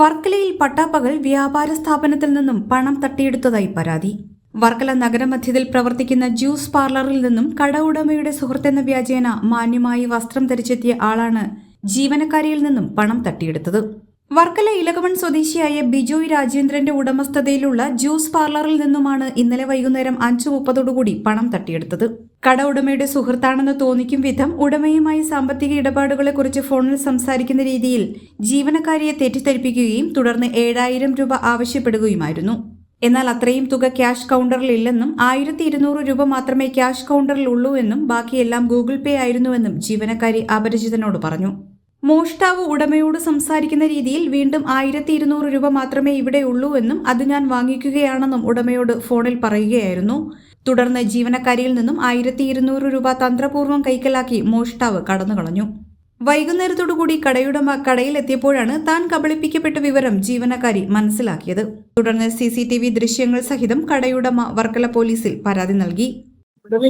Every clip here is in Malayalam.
വർക്കലയിൽ പട്ടാപ്പകൽ വ്യാപാര സ്ഥാപനത്തിൽ നിന്നും പണം തട്ടിയെടുത്തതായി പരാതി. വർക്കല നഗരമധ്യത്തിൽ പ്രവർത്തിക്കുന്ന ജ്യൂസ് പാർലറിൽ നിന്നും കട ഉടമയുടെ സുഹൃത്തെന്ന വ്യാജേന മാന്യമായി വസ്ത്രം ധരിച്ചെത്തിയ ആളാണ് ജീവനക്കാരിയിൽ നിന്നും പണം തട്ടിയെടുത്തത്. വർക്കല ഇലകവൺ സ്വദേശിയായ ബിജോയ് രാജേന്ദ്രന്റെ ഉടമസ്ഥതയിലുള്ള ജ്യൂസ് പാർലറിൽ നിന്നുമാണ് ഇന്നലെ വൈകുന്നേരം അഞ്ചു മുപ്പതോടുകൂടി പണം തട്ടിയെടുത്തത്. കട ഉടമയുടെ സുഹൃത്താണെന്ന് തോന്നിക്കും വിധം ഉടമയുമായി സാമ്പത്തിക ഇടപാടുകളെക്കുറിച്ച് ഫോണിൽ സംസാരിക്കുന്ന രീതിയിൽ ജീവനക്കാരിയെ തെറ്റിദ്ധരിപ്പിക്കുകയും തുടർന്ന് ഏഴായിരം രൂപ ആവശ്യപ്പെടുകയുമായിരുന്നു. എന്നാൽ അത്രയും തുക ക്യാഷ് കൗണ്ടറിൽ ഇല്ലെന്നും ആയിരത്തി ഇരുന്നൂറ് രൂപ മാത്രമേ ക്യാഷ് കൗണ്ടറിൽ ഉള്ളൂ എന്നും ബാക്കിയെല്ലാം ഗൂഗിൾ പേ ആയിരുന്നുവെന്നും ജീവനക്കാരി അപരിചിതനോട് പറഞ്ഞു. മോഷ്ടാവ് ഉടമയോട് സംസാരിക്കുന്ന രീതിയിൽ വീണ്ടും ആയിരത്തി ഇരുന്നൂറ് രൂപ മാത്രമേ ഇവിടെ ഉള്ളൂ എന്നും അത് ഞാൻ വാങ്ങിക്കുകയാണെന്നും ഉടമയോട് ഫോണിൽ പറയുകയായിരുന്നു. തുടർന്ന് ജീവനക്കാരിയിൽ നിന്നും ആയിരത്തി ഇരുന്നൂറ് രൂപ തന്ത്രപൂർവം കൈക്കലാക്കി മോഷ്ടാവ് കടന്നുകളഞ്ഞു. വൈകുന്നേരത്തോടുകൂടി കടയുടമ കടയിലെത്തിയപ്പോഴാണ് താൻ കബളിപ്പിക്കപ്പെട്ട വിവരം ജീവനക്കാരി മനസ്സിലാക്കിയത്. തുടർന്ന് സി സി ടി വി ദൃശ്യങ്ങൾ സഹിതം കടയുടമ വർക്കല പോലീസിൽ പരാതി നൽകി.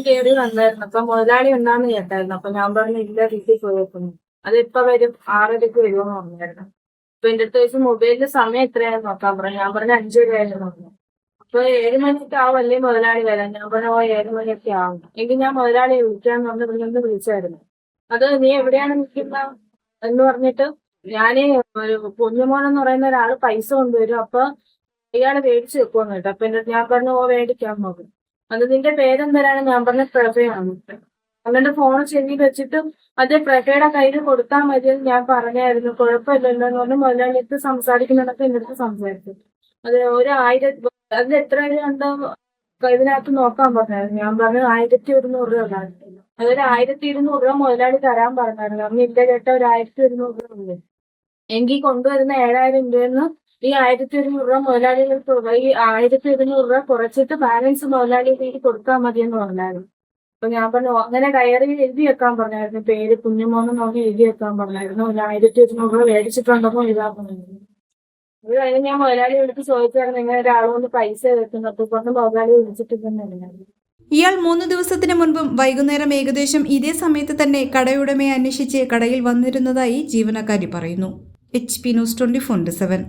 കയറി വന്നായിരുന്നു. അപ്പൊ മുതലാളി ഉണ്ടാന്ന് കേട്ടായിരുന്നു. അപ്പൊ ഞാൻ പറഞ്ഞു ഇല്ല വീട്ടിൽ പോയേക്കുന്നു. അത് ഇപ്പൊ വരും. ആറരക്ക് വരുമെന്ന് പറഞ്ഞായിരുന്നു. അപ്പൊ എന്റെ അടുത്ത് ചോദിച്ചു മൊബൈലിന്റെ സമയം എത്രയായിരുന്നു നോക്കാൻ പറഞ്ഞു ഞാൻ പറഞ്ഞ അഞ്ചു വരെയായിരുന്നു പറഞ്ഞു. അപ്പൊ ഏഴ് മണിക്ക് ആവല്ലേ മുതലാളി വരാൻ? ഞാൻ പറഞ്ഞു ഓ ഏഴ് മണിയൊക്കെ ആവും. എങ്കിൽ ഞാൻ മുതലാളിയെ വിളിക്കാന്ന് പറഞ്ഞു പറഞ്ഞു വിളിച്ചായിരുന്നു. അത് നീ എവിടെയാണ് നിൽക്കുന്ന? എന്ന് പറഞ്ഞിട്ട് ഞാൻ ഒരു കുഞ്ഞുമോൻ എന്ന് പറയുന്ന ഒരാൾ പൈസ കൊണ്ടുവരും. അപ്പൊ ഇയാൾ മേടിച്ചു വെക്കുമെന്ന് കേട്ടോ. അപ്പൊ എന്റെ ഞാൻ പറഞ്ഞു ഓ മേടിക്കാൻ നോക്കും അത് നിന്റെ പേരെന്തരാണ് ഞാൻ പറഞ്ഞ പ്രഭയാണ്. അവന്റെ ഫോൺ ചെവിയിൽ വെച്ചിട്ട് അത് പ്രഭയുടെ കയ്യിൽ കൊടുത്താൽ മതിയെന്ന് ഞാൻ പറഞ്ഞായിരുന്നു. കുഴപ്പമില്ലല്ലോ എന്ന് പറഞ്ഞ്. എടുത്ത് സംസാരിക്കുന്നിടത്ത് എന്റെ അടുത്ത് സംസാരിച്ചു. അത് ഒരു ആയിരം അതിൽ എത്ര ഉണ്ടോ ഇതിനകത്ത് നോക്കാൻ പറഞ്ഞായിരുന്നു. ഞാൻ പറഞ്ഞു ആയിരത്തി ഒരുന്നൂറ് രൂപ അതൊരു ആയിരത്തി ഇരുന്നൂറ് രൂപ മുതലാളി തരാൻ പറഞ്ഞായിരുന്നു അന്ന് ഇല്ല ചേട്ടാ ഒരു ആയിരത്തി ഒരുന്നൂറ് രൂപ ഉണ്ട് എങ്കിൽ കൊണ്ടുവരുന്ന ഏഴായിരം രൂപയെന്ന് ഈ ആയിരത്തി ഒരുന്നൂറ് രൂപ മുതലാളികൾക്ക് ഈ ആയിരത്തി ഇരുന്നൂറ് രൂപ കുറച്ചിട്ട് ബാലൻസ് മുതലാളിയിലേക്ക് കൊടുത്താൽ മതി എന്ന് പറഞ്ഞായിരുന്നു. അപ്പൊ ഞാൻ പറഞ്ഞു അങ്ങനെ കയറി എഴുതി വെക്കാൻ പറഞ്ഞായിരുന്നു. പേര് കുഞ്ഞുമോന്ന് നോക്കി എഴുതി വെക്കാൻ പറഞ്ഞായിരുന്നു. ഒരു ആയിരത്തി ഒരുന്നൂറ് രൂപ മേടിച്ചിട്ടുണ്ടെന്നോ എഴുതാൻ പറഞ്ഞിരുന്നു. അത് കഴിഞ്ഞ് ഞാൻ മുതലാളി വിളിച്ച് ചോദിച്ചായിരുന്നു നിങ്ങൾ ഒരാളൊന്ന് പൈസ വെക്കുന്നു അപ്പൊ പറഞ്ഞ് മുതലാളി വിളിച്ചിട്ടില്ലെന്നായിരുന്നു ഇയാൾ മൂന്ന് ദിവസത്തിന് മുൻപും വൈകുന്നേരം ഏകദേശം ഇതേ സമയത്ത് തന്നെ കടയുടമയെ അന്വേഷിച്ച് കടയിൽ വന്നിരുന്നതായി ജീവനക്കാരി പറയുന്നു. H P news twenty four seven